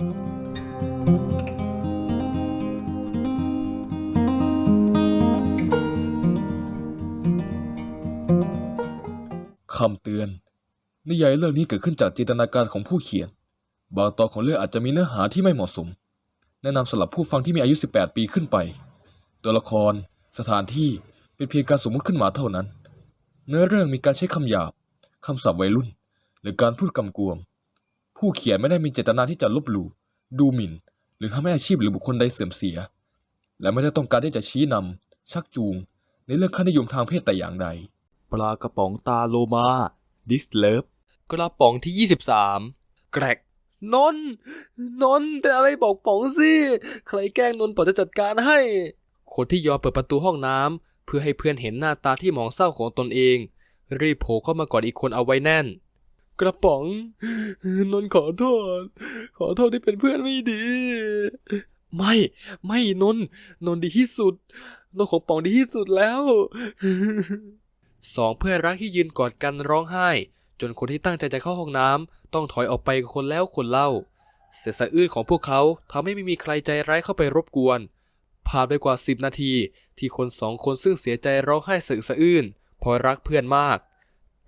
คำเตือน นิยายเรื่องนี้เกิดขึ้นจากจินตนาการของผู้เขียน บางตอนของเรื่องอาจจะมีเนื้อหาที่ไม่เหมาะสม แนะนำสำหรับผู้ฟังที่มีอายุ 18 ปีขึ้นไป ตัวละคร สถานที่เป็นเพียงการสมมติขึ้นมาเท่านั้น เนื้อเรื่องมีการใช้คำหยาบ คำศัพท์วัยรุ่น หรือการพูดกำกวม ผู้เขียนไม่ได้มีเจตนาที่จะลบหลู่ดูหมิ่น หรือทำให้อาชีพหรือบุคคลใดเสื่อมเสีย และไม่ได้ต้องการที่จะชี้นำชักจูง ในเรื่องค่านิยมทางเพศแต่อย่างใด ปลากระป๋องตาโลมาดิสเลิฟกระป๋องที่ 23 แกรกนนท์นนท์เป็นอะไรบอกป๋องสิ ใครแกล้งนนท์ป๋องจะจัดการให้ คนที่ยอมเปิดประตูห้องน้ำเพื่อให้เพื่อนเห็นหน้าตาที่หมองเศร้าของตนเอง รีบโผล่เข้ามากอดอีกคนเอาไว้แน่น กระป๋อง นนขอโทษ ขอโทษที่เป็นเพื่อนไม่ดี ไม่ ไม่นน นนดีที่สุด นนของป๋องดีที่สุดแล้ว สองเพื่อนรักที่ยืนกอดกันร้องไห้ จนคนที่ตั้งใจจะเข้าห้องน้ำต้องถอยออกไปคนแล้วคนเล่า เสียงสะอื้นของพวกเขาทำให้ไม่มีใครใจร้ายเข้าไปรบกวน ผ่านไปกว่าสิบนาที ที่คนสองคนซึ่งเสียใจร้องไห้สึกสะอื้นเพราะรักเพื่อนมาก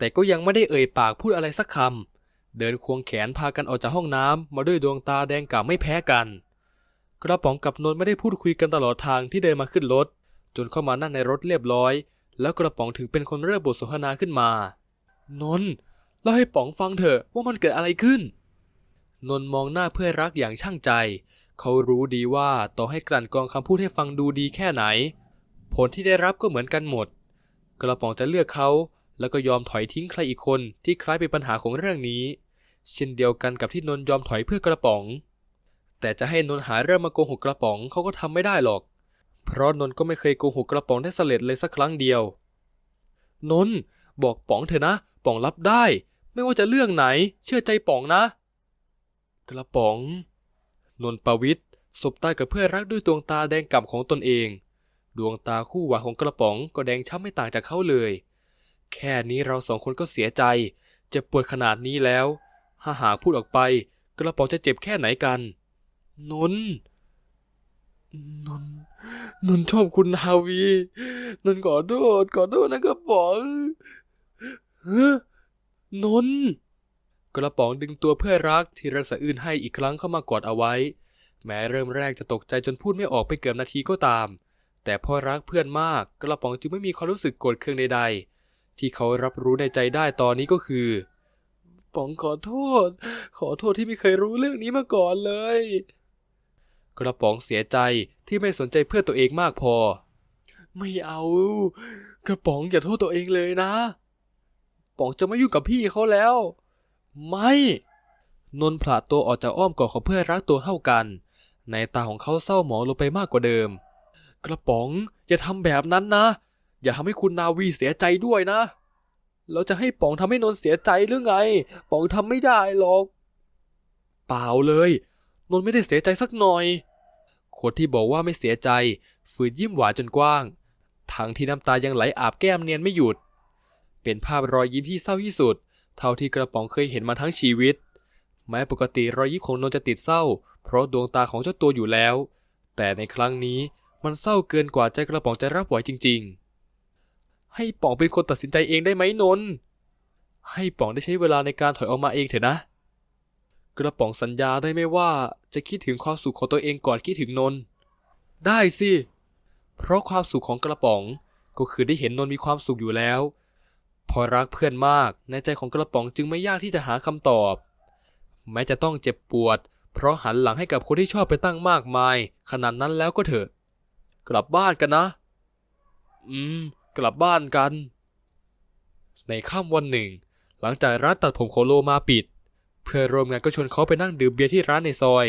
แต่ก็ยังไม่ได้เอ่ยปากพูดอะไรสักคำ เดินควงแขนพากันออกจากห้องน้ำมาด้วยดวงตาแดงก่ำไม่แพ้กัน กระป๋องกับนนท์ไม่ได้พูดคุยกันตลอดทางที่เดินมาขึ้นรถ จนเข้ามานั่งในรถเรียบร้อย แล้วกระป๋องถึงเป็นคนเริ่มบทสนทนาขึ้นมา นนท์เล่าให้ป๋องฟังเถอะว่ามันเกิดอะไรขึ้น นนท์มองหน้าเพื่อนรักอย่างช่างใจ เขารู้ดีว่าต่อให้กลั่นกรองคำพูดให้ฟังดูดีแค่ไหน ผลที่ได้รับก็เหมือนกันหมด กระป๋องจะเลือกเขา แล้วก็ยอมถอยทิ้งใครอีกคนที่คล้ายเป็นปัญหาของเรื่องนี้ เช่นเดียวกันกับที่นนยอมถอยเพื่อกระป๋อง แต่จะให้นนหาเรื่องมาโกหกกระป๋องเขาก็ทำไม่ได้หรอก เพราะนนก็ไม่เคยโกหกกระป๋องได้สำเร็จเลยสักครั้งเดียว นนบอกป๋องเถอะนะ ป๋องรับได้ ไม่ว่าจะเรื่องไหน เชื่อใจป๋องนะ กระป๋อง นนประวิตรสบตากับเพื่อนรักด้วยดวงตาแดงก่ำของตนเอง ดวงตาคู่หวานของกระป๋องก็แดงช้ำไม่ต่างจากเขาเลย แค่นี้เราสองคนก็เสียใจ เจ็บปวดขนาดนี้แล้ว ถ้าหากพูดออกไป กระป๋องจะเจ็บแค่ไหนกัน นนท์นนท์นนท์ชอบคุณฮาวี นนท์ขอโทษขอโทษนะกระป๋องนนท์กระป๋องดึงตัวเพื่อนรักที่รักสะอื้นให้อีกครั้งเข้ามากอดเอาไว้ แม้เริ่มแรกจะตกใจจนพูดไม่ออกไปเกือบนาทีก็ตาม แต่เพ่อรักเพื่อนมาก กระป๋องจึงไม่มีความรู้สึกโกรธเคืองใดๆ ที่เขารับรู้ในใจได้ตอนนี้ก็คือป๋องขอโทษ ขอโทษที่ไม่เคยรู้เรื่องนี้มาก่อนเลย กระป๋องเสียใจที่ไม่สนใจเพื่อนตัวเองมากพอ ไม่เอา กระป๋องอย่าโทษตัวเองเลยนะ ป๋องจะไม่ยุ่งกับพี่เขาแล้ว ไม่ นนท์ผละตัวออกจากอ้อมกอดของเพื่อนรักตัวเท่ากัน ในตาของเขาเศร้าหมองลงไปมากกว่าเดิม กระป๋องอย่าทำแบบนั้นนะ อย่าทำให้คุณนาวีเสียใจด้วยนะ เราจะให้ป๋องทำให้นนเสียใจหรือไง ป๋องทำไม่ได้หรอก เปล่าเลย นนไม่ได้เสียใจสักหน่อย คนที่บอกว่าไม่เสียใจ ฝืนยิ้มหวานจนกว้าง ทั้งที่น้ำตายังไหลอาบแก้มเนียนไม่หยุด เป็นภาพรอยยิ้มที่เศร้าที่สุด เท่าที่กระป๋องเคยเห็นมาทั้งชีวิต แม้ปกติรอยยิ้มของนนจะติดเศร้า เพราะดวงตาของเจ้าตัวอยู่แล้ว แต่ในครั้งนี้มันเศร้าเกินกว่าใจกระป๋องจะรับไหวจริง ๆ ให้ป๋องเป็นคนตัดสินใจเองได้ไหมนน์ให้ป๋องได้ใช้เวลาในการถอยออกมาเองเถอะนะ กระป๋องสัญญาได้ไหมว่าจะคิดถึงความสุขของตัวเองก่อนคิดถึงนน์ได้สิ เพราะความสุขของกระป๋องก็คือได้เห็นนน์มีความสุขอยู่แล้ว พอรักเพื่อนมากในใจของกระป๋องจึงไม่ยากที่จะหาคำตอบ แม้จะต้องเจ็บปวด เพราะหันหลังให้กับคนที่ชอบไปตั้งมากมาย ขนาดนั้นแล้วก็เถอะ กลับบ้านกันนะ อืม กลับบ้านกัน ในค่ำวันหนึ่ง หลังจากร้านตัดผมของโลมาปิด เพื่อนร่วมงานก็ชวนเขาไปนั่งดื่มเบียร์ที่ร้านในซอย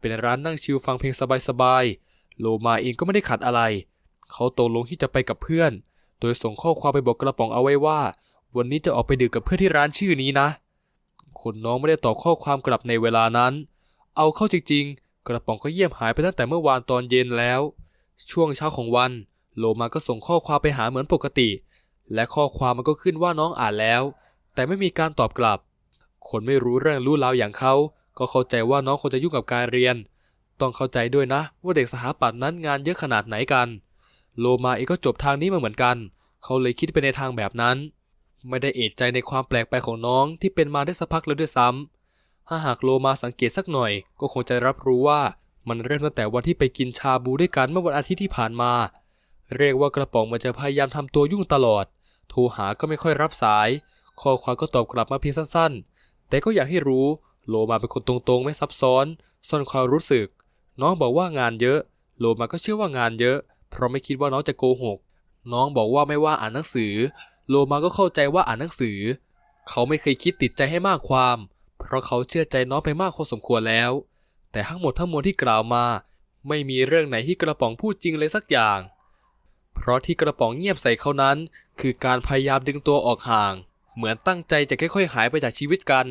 เป็นร้านนั่งชิลฟังเพลงสบายๆโลมาเองก็ไม่ได้ขัดอะไร เขาตกลงที่จะไปกับเพื่อน โดยส่งข้อความไปบอกกระป๋องเอาไว้ว่า วันนี้จะออกไปดื่มกับเพื่อนที่ร้านชื่อนี้นะคนน้องไม่ได้ตอบข้อความกลับในเวลานั้น เอาเข้าจริงๆ กระป๋องก็เยี่ยมหายไปตั้งแต่เมื่อวานตอนเย็นแล้ว ช่วงเช้าของวัน โลมาก็ส่งข้อความไปหาเหมือนปกติ และข้อความมันก็ขึ้นว่าน้องอ่านแล้ว แต่ไม่มีการตอบกลับ คนไม่รู้เรื่องรู้ราวอย่างเขา ก็เข้าใจว่าน้องคงจะยุ่งกับการเรียน ต้องเข้าใจด้วยนะ ว่าเด็กสถาปัตย์นั้นงานเยอะขนาดไหนกัน โลมาเองก็จบทางนี้มาเหมือนกัน เขาเลยคิดไปในทางแบบนั้น ไม่ได้เอะใจในความแปลกไปของน้องที่เป็นมาได้สักพักแล้วด้วยซ้ำถ้าหากโลมาสังเกตสักหน่อย ก็คงจะรับรู้ว่ามันเริ่มตั้งแต่วันที่ไปกินชาบูด้วยกันเมื่อวันอาทิตย์ที่ผ่านมา เรียกว่ากระป๋องมันจะพยายามทำตัวยุ่งตลอด โทรหาก็ไม่ค่อยรับสาย ข้อความก็ตอบกลับมาเพียงสั้นๆ แต่ก็อยากให้รู้ โลมาเป็นคนตรงๆ ไม่ซับซ้อน ซ่อนความรู้สึก น้องบอกว่างานเยอะ โลมาก็เชื่อว่างานเยอะ เพราะไม่คิดว่าน้องจะโกหก น้องบอกว่าไม่ว่าอ่านหนังสือ โลมาก็เข้าใจว่าอ่านหนังสือ เขาไม่เคยคิดติดใจให้มากความ เพราะเขาเชื่อใจน้องไปมากพอสมควรแล้ว แต่ทั้งหมดทั้งมวลที่กล่าวมา ไม่มีเรื่องไหนที่กระป๋องพูดจริงเลยสักอย่าง เพราะที่กระป๋องเงียบใส่เขานั้น คือการพยายามดึงตัวออกห่าง เหมือนตั้งใจจะค่อยๆ หายไปจากชีวิตกัน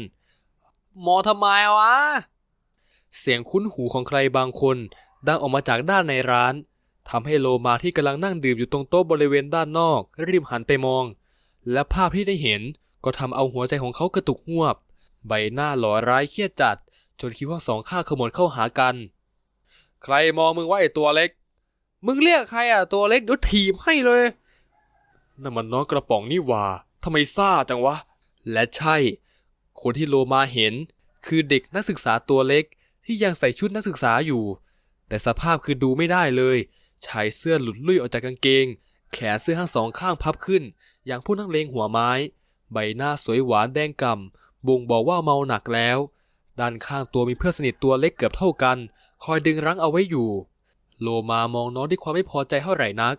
หมอทำไมวะ เสียงคุ้นหูของใครบางคนดังออกมาจากด้านในร้านทำให้โลมาที่กำลังนั่งดื่มอยู่ตรงโต๊ะบริเวณด้านนอก รีบหันไปมอง และภาพที่ได้เห็นก็ทำเอาหัวใจของเขากระตุกหวบ ใบหน้าหล่อร้ายเครียดจัด จนคิดว่าสองข้างขมวดเข้าหากัน ใครมองมึงว่าไอตัวเล็ก มึงเรียกใครอะตัวเล็กเดี๋ยวถีบให้เลยนั่นมันน้องกระป๋องนี่ว่าทำไมซ่าจังวะ และใช่ คนที่โลมาเห็น คือเด็กนักศึกษาตัวเล็กที่ยังใส่ชุดนักศึกษาอยู่ แต่สภาพคือดูไม่ได้เลย ชายเสื้อหลุดลุ่ยออกจากกางเกง แขนเสื้อทั้งสองข้างพับขึ้น อย่างผู้นักเลงหัวไม้ ใบหน้าสวยหวานแดงก่ำบ่งบอกว่าเมาหนักแล้ว ด้านข้างตัวมีเพื่อนสนิทตัวเล็กเกือบเท่ากัน คอยดึงรั้งเอาไว้อยู่ โลมามองน้องด้วยความไม่พอใจเท่าไหร่นัก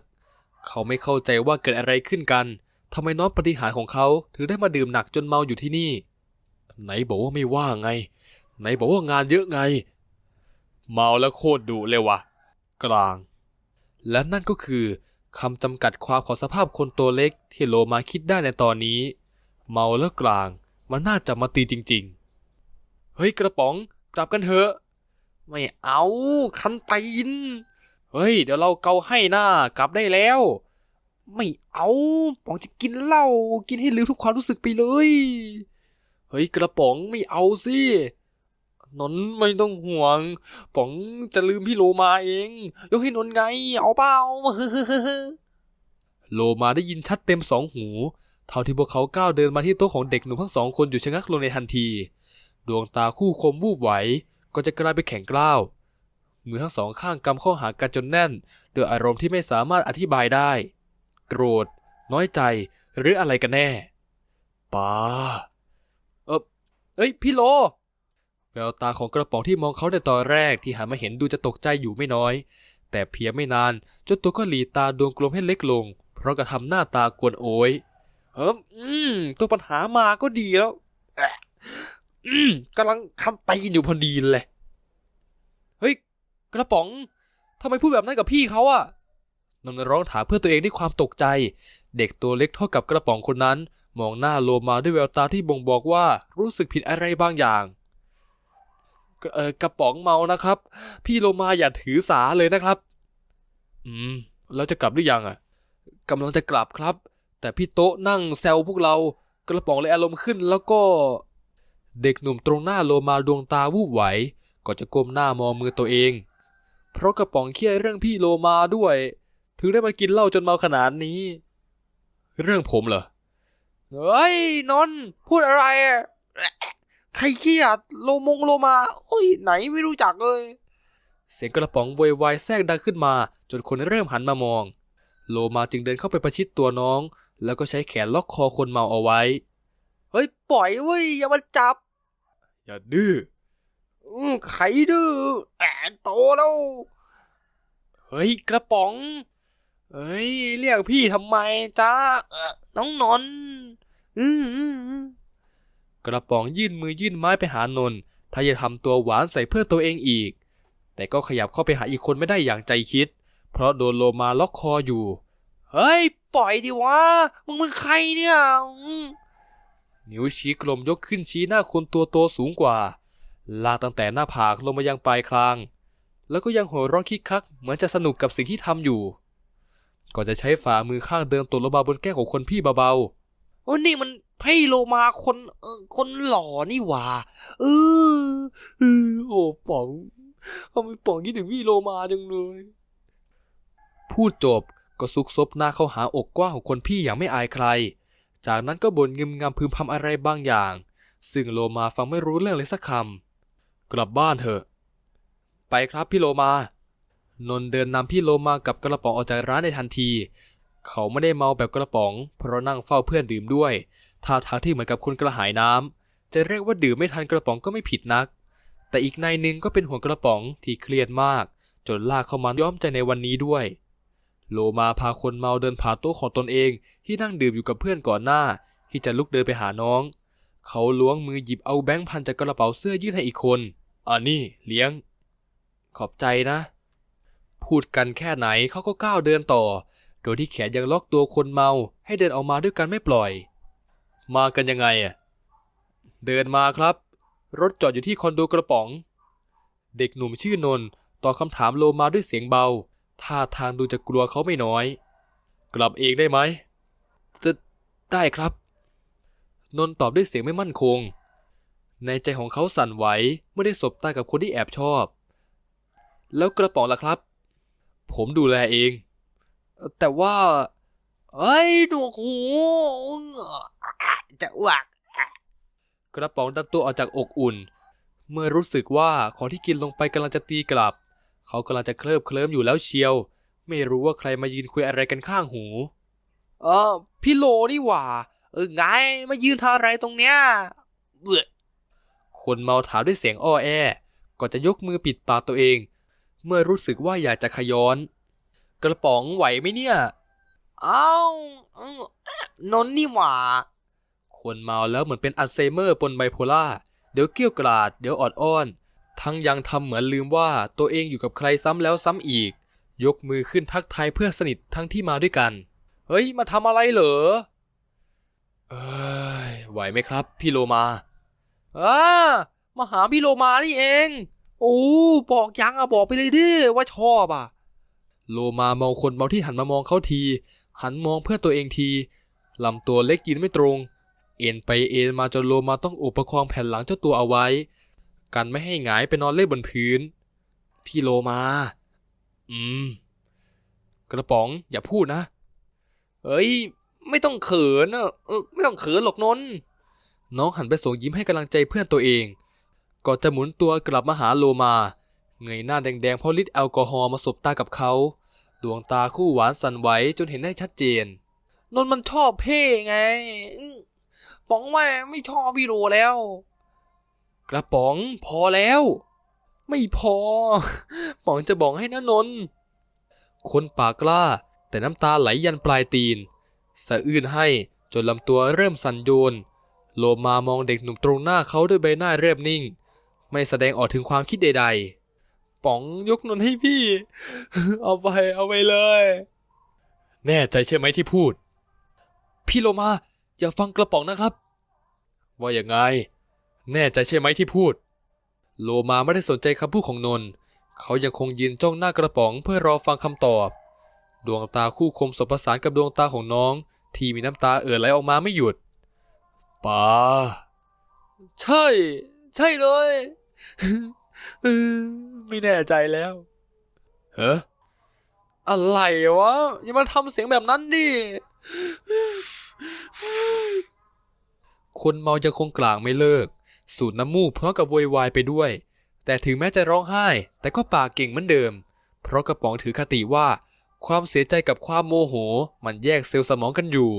เขาไม่เข้าใจว่าเกิดอะไรขึ้นกันทำไมน้องปฏิหารของเขาถึงได้มาดื่มหนักจนเมาอยู่ที่นี่ ไหนบอกว่าไม่ว่างไง ไหนบอกว่างานเยอะไง เมาแล้วโคตรดุเลยวะกลาง และนั่นก็คือคำจำกัดความของสภาพคนตัวเล็กที่โลมาคิดได้ในตอนนี้ เมาแล้วกลาง มันน่าจะมาตีจริง ๆ เฮ้ยกระป๋อง กลับกันเถอะ ไม่เอาคันตีนเฮ้ย เดี๋ยวเราเกาให้หน้ากลับได้แล้ว ไม่เอาป๋องจะกินเหล้ากินให้ลืมทุกความรู้สึกไปเลย เฮ้ยกระป๋องไม่เอาสินนท์ไม่ต้องห่วง ป๋องจะลืมพี่โลมาเอง ยกให้นนท์ไง เอาเปล่าโลมาได้ยินชัดเต็มสองหู เท่าที่พวกเขาก้าวเดินมาที่โต๊ะของเด็กหนุ่มทั้งสองคนอยู่ชะงักลงในทันที ดวงตาคู่คมวูบไหว ก็จะกลายเป็นแข็งกล้าวมือทั้งสองข้างกำเข้าหากันจนแน่นด้วยอารมณ์ที่ไม่สามารถอธิบายได้ โกรธ น้อยใจหรืออะไรกันแน่ป้าเออเอ้ยพี่โล แววตาของกระป๋องที่มองเขาในตอนแรกที่หันมาเห็นดูจะตกใจอยู่ไม่น้อย แต่เพียงไม่นานเจ้าตัวก็หลีตาดวงกลมให้เล็กลง เพราะกระทำหน้าตากวนโอยเฮ้มอืมตัวปัญหามาก็ดีแล้ว อืมกำลังคำตีนอยู่พอดีเลย เฮ้ย กระป๋องทำไมพูดแบบนั้นกับพี่เขาอะนนท์ร้องถามเพื่อตัวเองด้วยความตกใจ เด็กตัวเล็กเท่ากับกระป๋องคนนั้น มองหน้าโลมาด้วยแววตาที่บ่งบอกว่ารู้สึกผิดอะไรบางอย่างเออกระป๋องเมานะครับ พี่โลมาอย่าถือสาเลยนะครับ อืม แล้วจะกลับหรือยังอะกำลังจะกลับครับ แต่พี่โต๊ะนั่งแซวพวกเรา กระป๋องเลยอารมณ์ขึ้นแล้วก็ เด็กหนุ่มตรงหน้าโลมาดวงตาวูบไหว ก็จะก้มหน้ามองมือตัวเอง เพราะกระป๋องเครียดเรื่องพี่โลมาด้วย ถึงได้มากินเหล้าจนเมาขนาดนี้ เรื่องผมเหรอ เฮ้ยนนท์พูดอะไรใครเครียดโลมงโลมาโอ้ยไหนไม่รู้จักเลย เสียงกระป๋องโวยวายแทรกดังขึ้นมา จนคนเริ่มหันมามอง โลมาจึงเดินเข้าไปประชิดตัวน้อง แล้วก็ใช้แขนล็อกคอคนเมาเอาไว้เฮ้ย ปล่อยเว้ย อย่ามาจับ อย่าดื้ออืมใครดื้อแอนโตแล้ว เฮ้ยกระป๋อง เฮ้ย เรียกพี่ทำไมจ้าน้องนนอืออื้ออกระป๋องยื่นมือยื่นไม้ไปหานนถ้าจะทำตัวหวานใส่เพื่อตัวเองอีก แต่ก็ขยับเข้าไปหาอีกคนไม่ได้อย่างใจคิด เพราะโดนโลมาล็อกคออยู่ เฮ้ย ปล่อยดิวะ มึงเป็นใครเนี่ยอืม นิ้วชี้กลมยกขึ้นชี้หน้าคนตัวโตสูงกว่า ลากตั้งแต่หน้าผากลงมายังปลายคาง แล้วก็ยังหัวเราะคิกคัก เหมือนจะสนุกกับสิ่งที่ทำอยู่ ก่อนจะใช้ฝ่ามือข้างเดิมตดลงมาบนแก้มของคนพี่เบาๆโอ้นี่มันพี่โลมาคนเออคนหล่อนี่หว่าเออเออโอ้ป๋องทำไมป๋องคิดถึงพี่โลมาจังเลยพูดจบก็ซุกซบหน้าเข้าหาอกกว้างของคนพี่อย่างไม่อายใคร จากนั้นก็บ่นงึมงำพึมพำอะไรบางอย่าง ซึ่งโลมาฟังไม่รู้เรื่องเลยสักคำ กลับบ้านเถอะ ไปครับพี่โลมา นนท์เดินนำพี่โลมากับกระป๋องออกจากร้านในทันที เขาไม่ได้เมาแบบกระป๋อง เพราะนั่งเฝ้าเพื่อนดื่มด้วย ท่าทางที่เหมือนกับคนกระหายน้ำ จะเรียกว่าดื่มไม่ทันกระป๋องก็ไม่ผิดนัก แต่อีกในหนึ่งก็เป็นห่วงกระป๋องที่เครียดมาก จนลากเข้ามาย้อมใจในวันนี้ด้วย โลมาพาคนเมาเดินผ่านโต๊ะของตนเอง ที่นั่งดื่มอยู่กับเพื่อนก่อนหน้า ที่จะลุกเดินไปหาน้อง เขาล้วงมือหยิบเอาแบงค์พันจากกระเป๋าเสื้อยื่นให้อีกคนอันนี้เลี้ยง ขอบใจนะ พูดกันแค่ไหนเขาก็ก้าวเดินต่อ โดยที่แขนยังล็อกตัวคนเมา ให้เดินออกมาด้วยกันไม่ปล่อย มากันยังไงอะเดินมาครับ รถจอดอยู่ที่คอนโดกระป๋อง เด็กหนุ่มชื่อนนท์ตอบคำถามโลมาด้วยเสียงเบา ท่าทางดูจะกลัวเขาไม่น้อย กลับเองได้ไหมจะได้ครับ นนท์ตอบด้วยเสียงไม่มั่นคง ในใจของเขาสั่นไหวเมื่อได้สบตากับคนที่แอบชอบ แล้วกระป๋องล่ะครับ ผมดูแลเอง แต่ว่าเอ้ยหนวกหูจะอ้วกกระป๋องดันตัวออกจากอกอุ่น เมื่อรู้สึกว่าของที่กินลงไปกำลังจะตีกลับ เขากำลังจะเคลิบเคลิ้มอยู่แล้วเชียว ไม่รู้ว่าใครมายืนคุยอะไรกันข้างหู เออพี่โลนี่หว่า เออไงมายืนทำอะไรตรงเนี้ยเบื่อคนเมาถามด้วยเสียงอ้อแอ ก่อนจะยกมือปิดปากตัวเอง เมื่อรู้สึกว่าอยากจะขย้อน กระป๋องไหวไหมเนี่ยเอ้านนนี่หว่า คนเมาแล้วเหมือนเป็นอัลไซเมอร์ปนไบโพล่าเดี๋ยวเกรี้ยวกราด เดี๋ยวออดอ้อน ทั้งยังทำเหมือนลืมว่าตัวเองอยู่กับใครซ้ำแล้วซ้ำอีก ยกมือขึ้นทักทายเพื่อนสนิททั้งที่มาด้วยกัน เฮ้ย มาทำอะไรเหรอ เอ้ย ไหวไหมครับ พี่โลมาอ่ามาหาพี่โลมานี่เอง โอ้ บอกยังอะบอกไปเลยดิว่าชอบอะโลมามองคนเมาที่หันมามองเขาที หันมองเพื่อนตัวเองทีลำตัวเล็กยืนไม่ตรง เอ็นไปเอ็นมาจนโลมาต้องอุประคองแผ่นหลังเจ้าตัวเอาไว้ กันไม่ให้หงายไปนอนเล่นบนพื้น พี่โลมา อืม กระป๋องอย่าพูดนะ เอ้ย ไม่ต้องเขินอะเออไม่ต้องเขินหรอกนนน้องหันไปส่งยิ้มให้กำลังใจเพื่อนตัวเอง ก่อนจะหมุนตัวกลับมาหาโลมา เงยหน้าแดงๆเพราะฤทธิ์แอลกอฮอล์มาสบตากับเขา ดวงตาคู่หวานสั่นไหวจนเห็นได้ชัดเจน นนมันชอบเพ่ไงป๋องว่าไม่ชอบพี่โลแล้ว กระป๋องพอแล้ว ไม่พอ ป๋องจะบอกให้นะนนท์คนปากกล้า แต่น้ำตาไหลยันปลายตีน สะอื้นให้จนลำตัวเริ่มสั่นโยน โลมามองเด็กหนุ่มตรงหน้าเขาด้วยใบหน้าเรียบนิ่ง ไม่แสดงออกถึงความคิดใด ๆ ป๋องยกนนให้พี่ เอาไปเอาไปเลย แน่ใจใช่ไหมที่พูด พี่โลมาอย่าฟังกระป๋องนะครับ ว่าอย่างไง แน่ใจใช่ไหมที่พูด โลมาไม่ได้สนใจคำพูดของนน เขายังคงยืนจ้องหน้ากระป๋องเพื่อรอฟังคำตอบ ดวงตาคู่คมสบประสานกับดวงตาของน้อง ที่มีน้ำตาเอ่อไหลออกมาไม่หยุดป้าใช่ ใช่เลยไม่แน่ใจแล้วเฮ้อะไรวะ อย่ามาทำเสียงแบบนั้นดิ คนเมายังคงกลางไม่เลิก สูดน้ำมูกพร้อมกับโวยวายไปด้วย แต่ถึงแม้จะร้องไห้ แต่ก็ปากเก่งเหมือนเดิม เพราะกระป๋องถือคติว่า ความเสียใจกับความโมโห มันแยกเซลล์สมองกันอยู่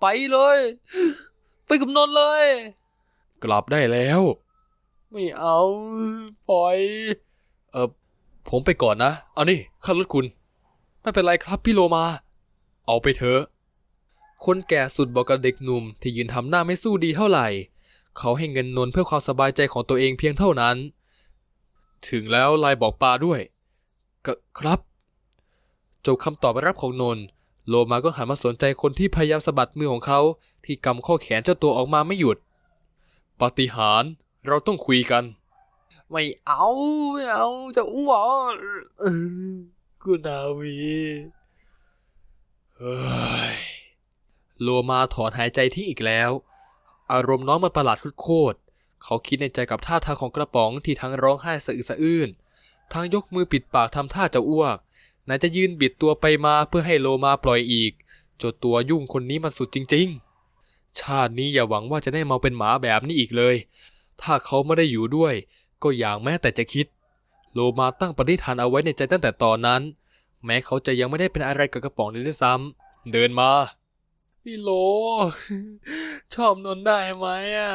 ไปเลย ไปกับนนเลย กลับได้แล้ว ไม่เอาปล่อยเออผมไปก่อนนะ เอานี่ข้ารถคุณ ไม่เป็นไรครับพี่โลมา เอาไปเถอะ คนแก่สุดบอกกับเด็กหนุ่มที่ยืนทำหน้าไม่สู้ดีเท่าไหร่ เขาให้เงินนนท์เพื่อความสบายใจของตัวเองเพียงเท่านั้น ถึงแล้วไลน์บอกปาด้วยกครับจบคำตอบรับของนนท์โลมาก็หันมาสนใจคนที่พยายามสะบัดมือของเขาที่กำข้อแขนเจ้าตัวออกมาไม่หยุด ปาฏิหาริย์เราต้องคุยกัน ไม่เอาไม่เอาจะอ้วกเออกุนาวีเฮ้ยโลมาถอนหายใจทิ้งอีกแล้ว อารมณ์น้องมันประหลาดโคตรเขาคิดในใจกับท่าทางของกระป๋องที่ทั้งร้องไห้สะอึกสะอื้นทั้งยกมือปิดปากทำท่าจะอ้วกไหนจะยืนบิดตัวไปมาเพื่อให้โลมาปล่อยอีกจนตัวยุ่งคนนี้มันสุดจริง ๆ ชาตินี้อย่าหวังว่าจะได้มาเป็นหมาแบบนี้อีกเลย ถ้าเขาไม่ได้อยู่ด้วย ก็อย่างแม้แต่จะคิด โลมาตั้งปณิธานเอาไว้ในใจตั้งแต่ตอนนั้น แม้เขาจะยังไม่ได้เป็นอะไรกับกระป๋องเลยด้วยซ้ำเดินมา พี่โล ชอบนนท์ได้ไหมอะ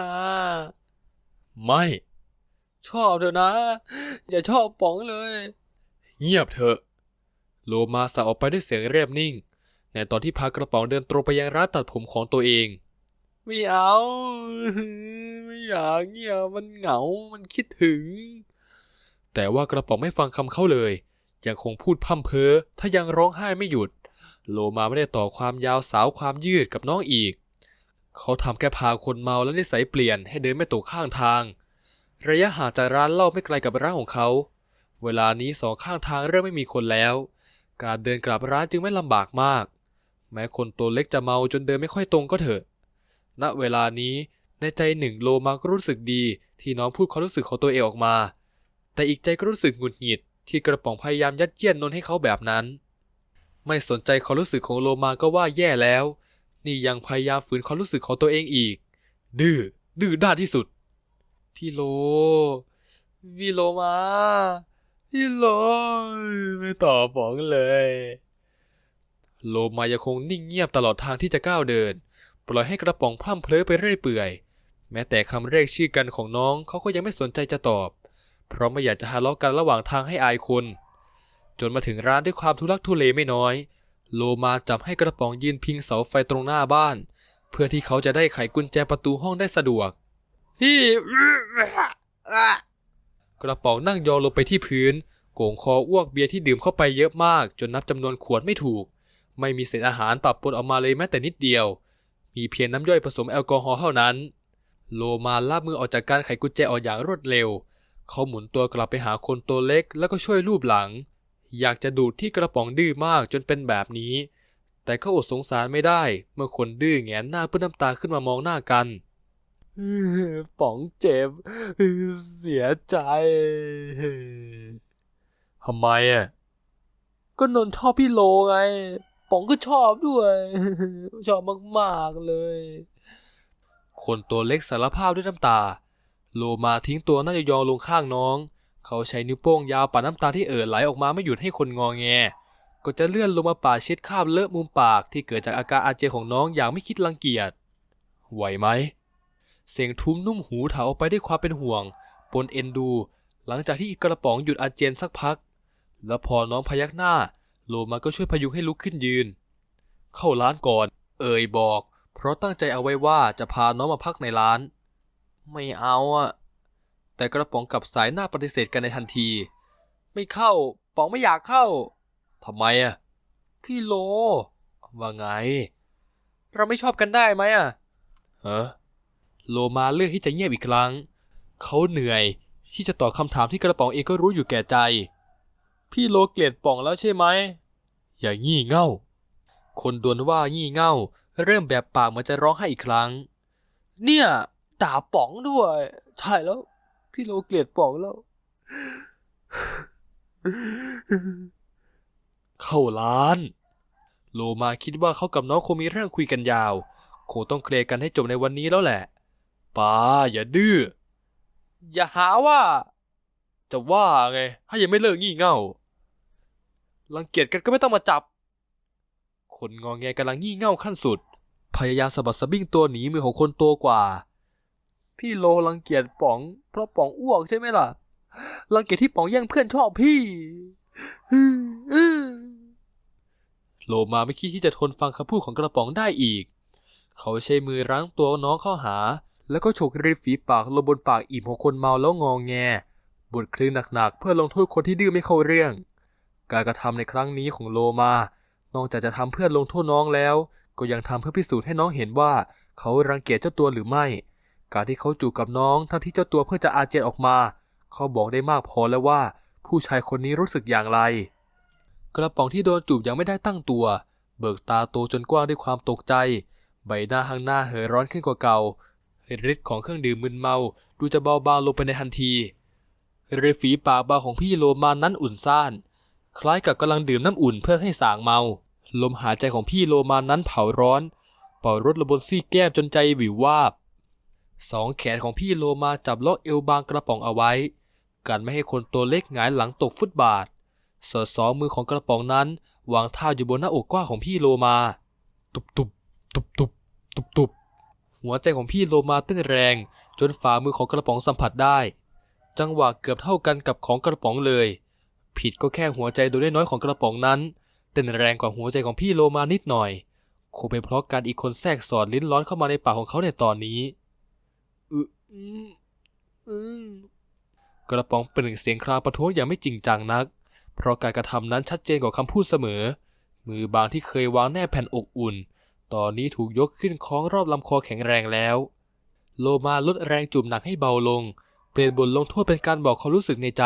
ไม่ ชอบเถอะนะ อย่าชอบป๋องเลย เงียบเถอะ โลมาสั่งออกไปด้วยเสียงเรียบนิ่ง ในตอนที่พากระป๋องเดินตรงไปยังร้านตัดผมของตัวเอง ไม่เอา ไม่อยากเงียบมันเหงา มันคิดถึง แต่ว่ากระป๋องไม่ฟังคำเขาเลย ยังคงพูดพร่ำเพ้อ ถ้ายังร้องไห้ไม่หยุด โลมาไม่ได้ต่อความยาวสาวความยืดกับน้องอีก เขาทำแค่พาคนเมาและนิสัยเปลี่ยนให้เดินไม่ตกข้างทาง ระยะห่างจากร้านเหล้าไม่ไกลกับร้านของเขา เวลานี้สองข้างทางเริ่มไม่มีคนแล้ว การเดินกลับร้านจึงไม่ลำบากมาก แม้คนตัวเล็กจะเมาจนเดินไม่ค่อยตรงก็เถอะ ณ เวลานี้ในใจหนึ่งโลมาก็รู้สึกดีที่น้องพูดความรู้สึกของตัวเองออกมา แต่อีกใจก็รู้สึกหงุดหงิดที่กระป๋องพยายามยัดเยียดนนให้เขาแบบนั้น ไม่สนใจความรู้สึกของโลมาก็ว่าแย่แล้ว นี่ยังพยายามฝืนความรู้สึกของตัวเองอีก ดื้อ ดื้อด้านที่สุด พี่โล พี่โลมา พี่โล ไม่ตอบป๋องเลย โลมายังคงนิ่งเงียบตลอดทางที่จะก้าวเดิน ปล่อยให้กระป๋องพร่ำเพลอไปเรื่อยเปื่อย แม้แต่คำเรียกชื่อกันของน้องเขาก็ยังไม่สนใจจะตอบ เพราะไม่อยากจะทะเลาะกันระหว่างทางให้อายคน จนมาถึงร้านด้วยความทุลักทุเลไม่น้อย โลมาจับให้กระป๋องยืนพิงเสาไฟตรงหน้าบ้าน เพื่อที่เขาจะได้ไขกุญแจประตูห้องได้สะดวก พี่กระป๋องนั่งยองลงไปที่พื้น โก่งคออ้วกเบียร์ที่ดื่มเข้าไปเยอะมาก จนนับจำนวนขวดไม่ถูก ไม่มีเศษอาหารปรับปนออกมาเลยแม้แต่นิดเดียว มีเพียงน้ำย่อยผสมแอลกอฮอล์เท่านั้น โลมาลาบมือออกจากการไขกุญแจออกอย่างรวดเร็ว เขาหมุนตัวกลับไปหาคนตัวเล็กแล้วก็ช่วยรูปหลัง อยากจะดูดที่กระป๋องดื้อมากจนเป็นแบบนี้ แต่ก็อดสงสารไม่ได้ เมื่อคนดื้อแงนหน้าเพื่อน้ำตาขึ้นมามองหน้ากันป๋องเจ็บ เสียใจทำไมอะก็นนท์ชอบพี่โลไงป๋องก็ชอบด้วย ชอบมากๆเลย คนตัวเล็กสารภาพด้วยน้ำตา โลมาทิ้งตัวน่าจะยองลงข้างน้อง เขาใช้นิ้วโป้งยาวปัดน้ำตาที่เอ่อไหลออกมาไม่หยุดให้คนงอแง ก็จะเลื่อนลงมาปาดเช็ดคราบเลอะมุมปากที่เกิดจากอาการอาเจียนของน้องอย่างไม่คิดรังเกียจ ไหวไหม เสียงทุ้มนุ่มหูถาออกไปด้วยความเป็นห่วง ปนเอ็นดู หลังจากที่กระป๋องหยุดอาเจียนสักพัก แล้วพอน้องพยักหน้า โลมาก็ช่วยพยุงให้ลุกขึ้นยืน เข้าร้านก่อน เอ่ยบอก เพราะตั้งใจเอาไว้ว่าจะพาน้องมาพักในร้าน ไม่เอาอะ แต่กระป๋องกับสายหน้าปฏิเสธกันในทันที ไม่เข้า ป๋องไม่อยากเข้าทำไมอะ พี่โล ว่าไง เราไม่ชอบกันได้ไหมอะเฮ้อโลมาเลือกที่จะเงียบอีกครั้ง เขาเหนื่อยที่จะตอบคำถามที่กระป๋องเองก็รู้อยู่แก่ใจ พี่โลเกลียดป๋องแล้วใช่ไหม อย่างี่เง่า คนดวนว่างี่เง่า เริ่มแบบปากมันจะร้องไห้อีกครั้ง เนี่ยด่าป๋องด้วย ใช่แล้ว พี่โลเกลียดป๋องแล้ว เข้าร้าน โลมาคิดว่าเขากับน้องคงมีเรื่องคุยกันยาวคงต้องเคลียร์กันให้จบในวันนี้แล้วแหละป้าอย่าดื้อ อย่าหาว่า จะว่าไง ถ้ายังไม่เลิกงี่เง่า รังเกียจกันก็ไม่ต้องมาจับ คนงองแงกำลังงี่เง่าขั้นสุด พยายามสะบัดสะบิ้งตัวหนีมือของคนโตกว่า พี่โลรังเกียจป๋อง เพราะป๋องอ้วกใช่ไหมล่ะรังเกียจที่ป๋องแย่งเพื่อนชอบพี่โลมาไม่คิดที่จะทนฟังคำพูดของกระป๋องได้อีก เขาใช้มือรั้งตัวน้องเข้าหา แล้วก็ฉกริมฝีปากลงบนปากอิ่มของคนเมาแล้วงองแงบทคลื่นหนักๆ เพื่อลงโทษคนที่ดื้อไม่เข้าเรื่อง การกระทำในครั้งนี้ของโลมา นอกจากจะทำเพื่อลงโทษน้องแล้ว ก็ยังทำเพื่อพิสูจน์ให้น้องเห็นว่า เขารังเกียจเจ้าตัวหรือไม่ การที่เขาจูบกับน้องทั้งที่เจ้าตัวเพิ่งจะอาเจียนออกมา เขาบอกได้มากพอแล้วว่า ผู้ชายคนนี้รู้สึกอย่างไร กระป๋องที่โดนจูบยังไม่ได้ตั้งตัว เบิกตาโตจนกว้างด้วยความตกใจ ใบหน้าข้างหน้าเห่อร้อนขึ้นกว่าเก่าฤทธิ์ของเครื่องดื่มมึนเมาดูจะเบาบางลงไปในทันทีริมฝีปากบาของพี่โลมานั้นอุ่นซ่าน คล้ายกับกำลังดื่มน้ำอุ่นเพื่อให้สางเมา ลมหายใจของพี่โลมานั้นเผาร้อน เป่ารถระบนซี่แก้มจนใจวิววาบ สองแขนของพี่โลมาจับล็อกเอวบางกระป๋องเอาไว้ กันไม่ให้คนตัวเล็กหงายหลังตกฟุตบาทส่วนสองมือของกระป๋องนั้นวางท่าอยู่บนหน้าอกกว้างของพี่โลมา ตุบตุบตุบตุบตุบตุบหัวใจของพี่โลมาเต้นแรง จนฝ่ามือของกระป๋องสัมผัสได้ จังหวะเกือบเท่ากันกับของกระป๋องเลย ผิดก็แค่หัวใจโดยได้น้อยของกระป๋องนั้นเต้นแรงกว่าหัวใจของพี่โลมานิดหน่อยคงเป็นเพราะการอีกคนแทรกสอดลิ้นร้อนเข้ามาในปากของเขาในตอนนี้ อืออืมอืมกระป๋องเปล่งเสียงครางประท้วงอย่างไม่จริงจังนัก เพราะการกระทำนั้นชัดเจนกว่าคำพูดเสมอ มือบางที่เคยวางแนบแผ่นอกอุ่น ตอนนี้ถูกยกขึ้นคล้องรอบลำคอแข็งแรงแล้ว โลมาลดแรงจุ่มหนักให้เบาลง เปลี่ยนบทลงโทษเป็นการบอกความรู้สึกในใจ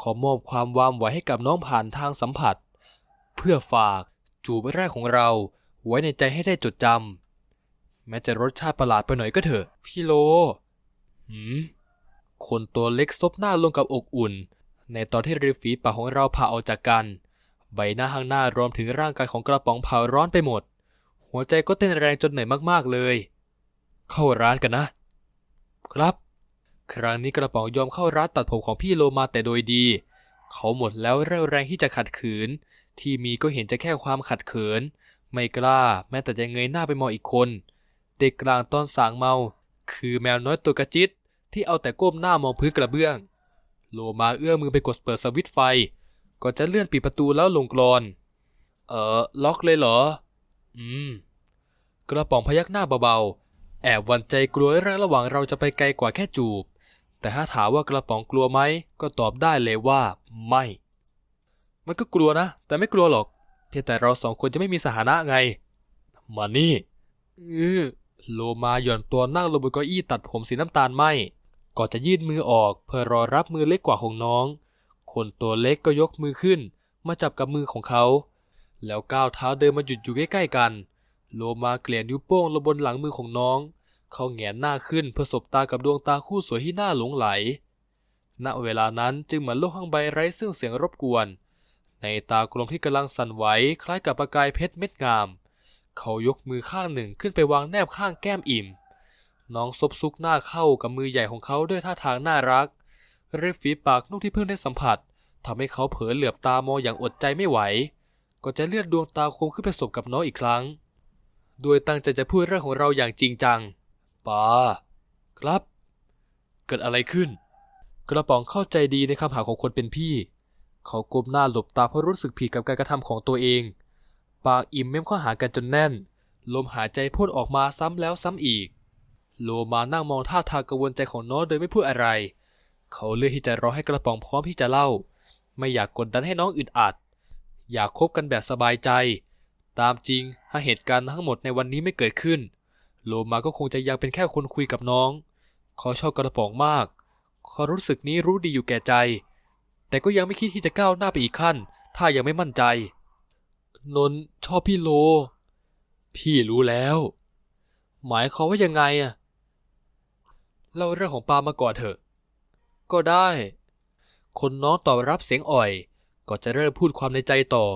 ขอมอบความวามไหวให้กับน้องผ่านทางสัมผัส เพื่อฝากจูบแรกของเรา ไว้ในใจให้ได้จดจำ แม้จะรสชาติประหลาดไปหน่อยก็เถอะ พี่โล หืม คนตัวเล็กซบหน้าลงกับอกอุ่น ในตอนที่ริมฝีปากของเราผ่าออกจากกัน ใบหน้าข้างหน้ารวมถึงร่างกายของกระป๋องเผาร้อนไปหมด หัวใจก็เต้นแรงจนเหนื่อยมากๆเลย เข้าร้านกันนะ ครับ ครั้งนี้กระป๋องยอมเข้าร้านตัดผมของพี่โลมาแต่โดยดี เขาหมดแล้วเรี่ยวแรงที่จะขัดขืน ที่มีก็เห็นจะแค่ความขัดเขิน ไม่กล้า แม้แต่จะเงยหน้าไปมองอีกคน เด็กกลางตอนสางเมา คือแมวน้อยตัวกระจิตที่เอาแต่ก้มหน้ามองพื้นกระเบื้อง โลมาเอื้อมมือไปกดเปิดสวิตไฟ ก่อนจะเลื่อนปิดประตูแล้วลงกรอน เออล็อกเลยเหรอ อืม กระป๋องพยักหน้าเบาๆ แอบวันใจกลัวเรื่องระหว่างเราจะไปไกลกว่าแค่จูบ แต่ถ้าถามว่ากระป๋องกลัวไหม ก็ตอบได้เลยว่า ไม่ มันก็กลัวนะ แต่ไม่กลัวหรอก เพียงแต่เราสองคนจะไม่มีสถานะไง มานี่เออ โลมาหย่อนตัวนั่งลงบนเก้าอี้ตัดผมสีน้ำตาลไหมก่อนจะยื่นมือออกเพื่อรอรับมือเล็กกว่าของน้อง คนตัวเล็กก็ยกมือขึ้น มาจับกับมือของเขา แล้วก้าวเท้าเดินมาหยุดอยู่ใกล้ๆกัน โลมาเกลี่ยนิ้วโป้งลงบนหลังมือของน้อง เขาแงนหน้าขึ้นเพื่อสบตากับดวงตาคู่สวยที่น่าหลงไหล ณเวลานั้นจึงเหมือนโลกข้างใบไร้ซึ่งเสียงรบกวน ในตากลมที่กำลังสั่นไหวคล้ายกับประกายเพชรเม็ดงาม เขายกมือข้างหนึ่งขึ้นไปวางแนบข้างแก้มอิ่ม น้องซบซุกหน้าเข้ากับมือใหญ่ของเขาด้วยท่าทางน่ารัก ริมฝีปากนุ่มที่เพิ่งได้สัมผัสทำให้เขาเผลอเหลือบตามองอย่างอดใจไม่ไหว ก็จะเลือดดวงตาคมขึ้นไปสบกับน้องอีกครั้ง โดยตั้งใจจะพูดเรื่องของเราอย่างจริงจังป้าครับ เกิดอะไรขึ้น กระป๋องเข้าใจดีในคำถามของคนเป็นพี่ เขาก้มหน้าหลบตาเพราะรู้สึกผิดกับการกระทำของตัวเอง ปากอิ่มเม้มข้อหากันจนแน่น ลมหายใจพ่นออกมาซ้ำแล้วซ้ำอีก โลมานั่งมองท่าทางกังวลใจของน้องโดยไม่พูดอะไร เขาเลือกที่จะรอให้กระป๋องพร้อมที่จะเล่า ไม่อยากกดดันให้น้องอึดอัด อยากคบกันแบบสบายใจ ตามจริงถ้าเหตุการณ์ทั้งหมดในวันนี้ไม่เกิดขึ้น โลมาก็คงจะยังเป็นแค่คนคุยกับน้อง เขาชอบกระป๋องมากความรู้สึกนี้รู้ดีอยู่แก่ใจ แต่ก็ยังไม่คิดที่จะก้าวหน้าไปอีกขั้น ถ้ายังไม่มั่นใจ นนชอบพี่โล พี่รู้แล้ว หมายความว่ายังไงอะเล่าเรื่องของปามาก่อนเถอะ ก็ได้ คนน้องตอบรับเสียงอ่อย ก็จะเริ่มพูดความในใจต่อ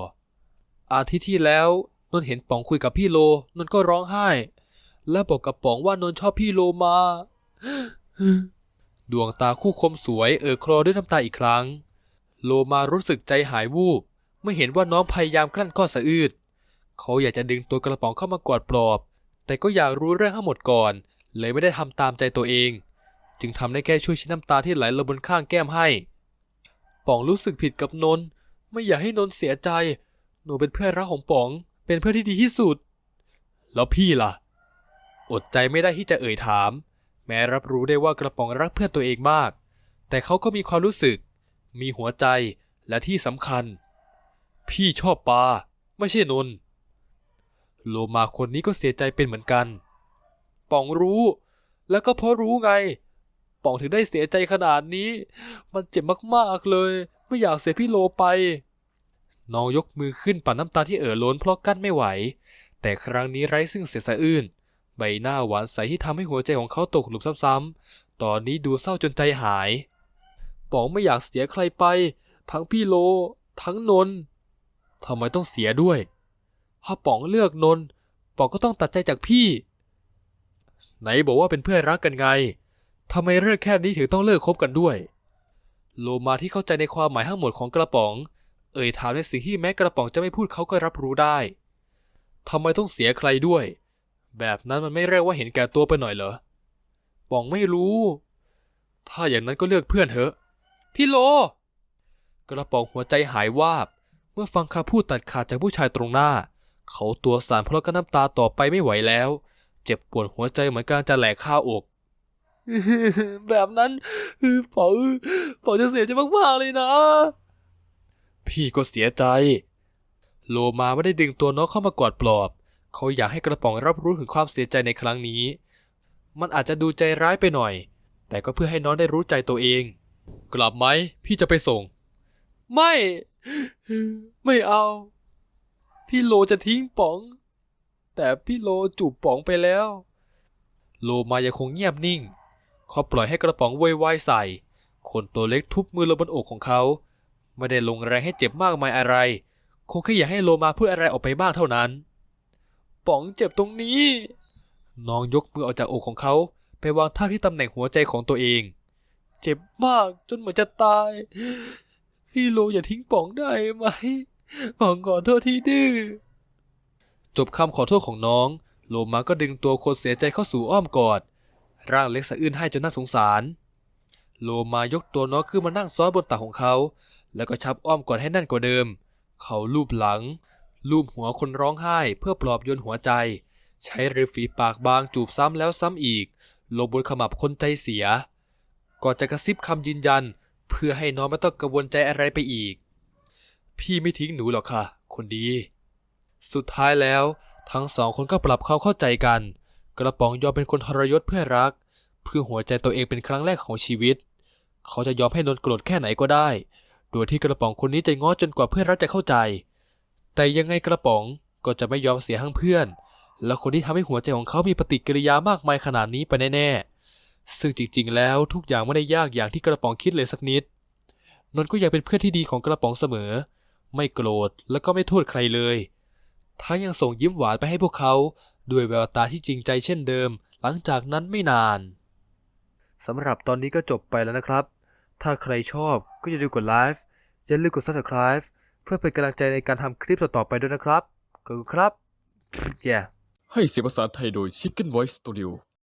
อาทิตย์ที่แล้วนนเห็นป๋องคุยกับพี่โล นนก็ร้องไห้ และบอกกับป๋องว่านนชอบพี่โลมา ดวงตาคู่คมสวยเอ่อคลอด้วยน้ำตาอีกครั้ง โลมารู้สึกใจหายวูบ เมื่อเห็นว่าน้องพยายามกลั้นก้อสะอื้นเขาอยากจะดึงตัวกระป๋องเข้ามากอดปลอบ แต่ก็อยากรู้เรื่องทั้งหมดก่อน เลยไม่ได้ทำตามใจตัวเอง จึงทำได้แค่ช่วยชิ้นน้ำตาที่ไหลลงบนข้างแก้มให้ ป๋องรู้สึกผิดกับนนท์ไม่อยากให้นนท์เสียใจ หนูเป็นเพื่อนรักของป๋อง เป็นเพื่อนที่ดีที่สุด แล้วพี่ล่ะ อดใจไม่ได้ที่จะเอ่ยถาม แม้รับรู้ได้ว่ากระป๋องรักเพื่อนตัวเองมาก แต่เขาก็มีความรู้สึก มีหัวใจ และที่สำคัญ พี่ชอบปลาไม่ใช่นนท์โลมาคนนี้ก็เสียใจเป็นเหมือนกันป๋องรู้ แล้วก็เพราะรู้ไงป๋องถึงได้เสียใจขนาดนี้ มันเจ็บมากๆเลย ไม่อยากเสียพี่โลไป น้องยกมือขึ้นปัดน้ำตาที่เอ่อล้นเพราะกั้นไม่ไหว แต่ครั้งนี้ไร้ซึ่งเสียสะอื้น ใบหน้าหวานใสที่ทำให้หัวใจของเขาตกหลุมซ้ำๆ ตอนนี้ดูเศร้าจนใจหายป๋องไม่อยากเสียใครไป ทั้งพี่โล ทั้งนนท์ ทำไมต้องเสียด้วย ถ้าป๋องเลือกนนท์ป๋องก็ต้องตัดใจจากพี่ ไหนบอกว่าเป็นเพื่อนรักกันไงทำไมเรื่องแค่นี้ถึงต้องเลิกคบกันด้วย โลมาที่เข้าใจในความหมายทั้งหมดของกระป๋อง เอ่ยถามในสิ่งที่แม้กระป๋องจะไม่พูดเขาก็รับรู้ได้ทำไมต้องเสียใครด้วย แบบนั้นมันไม่เรียกว่าเห็นแก่ตัวไปหน่อยเหรอป๋องไม่รู้ ถ้าอย่างนั้นก็เลือกเพื่อนเถอะ พี่โล กระป๋องหัวใจหายวาบ มื่อฟังคำพูดตัดขาดจากผู้ชายตรงหน้า เขาตัวสั่นเพราะก็น้ำตาต่อไปไม่ไหวแล้ว เจ็บปวดหัวใจเหมือนกำลังจะแหลกข้าอกแบบนั้นป๋องป๋องจะเสียใจมากๆเลยนะ พี่ก็เสียใจ โลมาไม่ได้ดึงตัวน้องเข้ามากอดปลอบ เขาอยากให้กระป๋องรับรู้ถึงความเสียใจในครั้งนี้ มันอาจจะดูใจร้ายไปหน่อย แต่ก็เพื่อให้น้องได้รู้ใจตัวเอง กลับไหม พี่จะไปส่ง ไม่ ไม่เอา พี่โลจะทิ้งป๋อง แต่พี่โลจูบป๋องไปแล้ว โลมายังคงเงียบนิ่ง เขาปล่อยให้กระป๋องโวยวายใส่ คนตัวเล็กทุบมือลงบนอกของเขา ไม่ได้ลงแรงให้เจ็บมากมายอะไร คงแค่อยากให้โลมาพูดอะไรออกไปบ้างเท่านั้น ป๋องเจ็บตรงนี้ น้องยกมือออกจากอกของเขา ไปวางท่าที่ตำแหน่งหัวใจของตัวเอง เจ็บมากจนเหมือนจะตาย พี่โลอย่าทิ้งป๋องได้ไหมป๋องขอโทษที่ดื้อจบคำขอโทษของน้อง โลมาก็ดึงตัวคนเสียใจเข้าสู่อ้อมกอด ร่างเล็กสะอื้นให้จนน่าสงสาร โลมายกตัวน้องขึ้นมานั่งซ้อนบนตักของเขา แล้วก็ชับอ้อมกอดให้แน่นกว่าเดิม เขาลูบหลัง ลูบหัวคนร้องไห้เพื่อปลอบโยนหัวใจ ใช้ริมฝีปากบางจูบซ้ำแล้วซ้ำอีกลงบนขมับคนใจเสีย ก่อนจะกระซิบคำยืนยัน เพื่อให้น้องไม่ต้องกังวลใจอะไรไปอีก พี่ไม่ทิ้งหนูหรอกค่ะ คนดี สุดท้ายแล้ว ทั้งสองคนก็ปรับความเข้าใจกัน กระป๋องยอมเป็นคนทรยศเพื่อรัก เพื่อหัวใจตัวเองเป็นครั้งแรกของชีวิต เขาจะยอมให้นนโกรธแค่ไหนก็ได้ โดยที่กระป๋องคนนี้จะง้อจนกว่าเพื่อนรักจะเข้าใจ แต่ยังไงกระป๋องก็จะไม่ยอมเสียทั้งเพื่อน และคนที่ทำให้หัวใจของเขามีปฏิกิริยามากมายขนาดนี้ไปแน่ๆ ซึ่งจริงๆ แล้วทุกอย่างไม่ได้ยากอย่างที่กระป๋องคิดเลยสักนิด นนท์ก็ยังเป็นเพื่อนที่ดีของกระป๋องเสมอ ไม่โกรธและก็ไม่โทษใครเลยทั้งยังส่งยิ้มหวานไปให้พวกเขา ด้วยแววตาที่จริงใจเช่นเดิม หลังจากนั้นไม่นานสำหรับตอนนี้ก็จบไปแล้วนะครับ ถ้าใครชอบก็อย่าลืมกดไลค์อย่าลืมกด subscribe เพื่อเป็นกำลังใจในการทำคลิปต่อๆไปด้วยนะครับขอบคุณครับ yeah ให้เสียงภาษาไทยโดย Chicken Voice Studio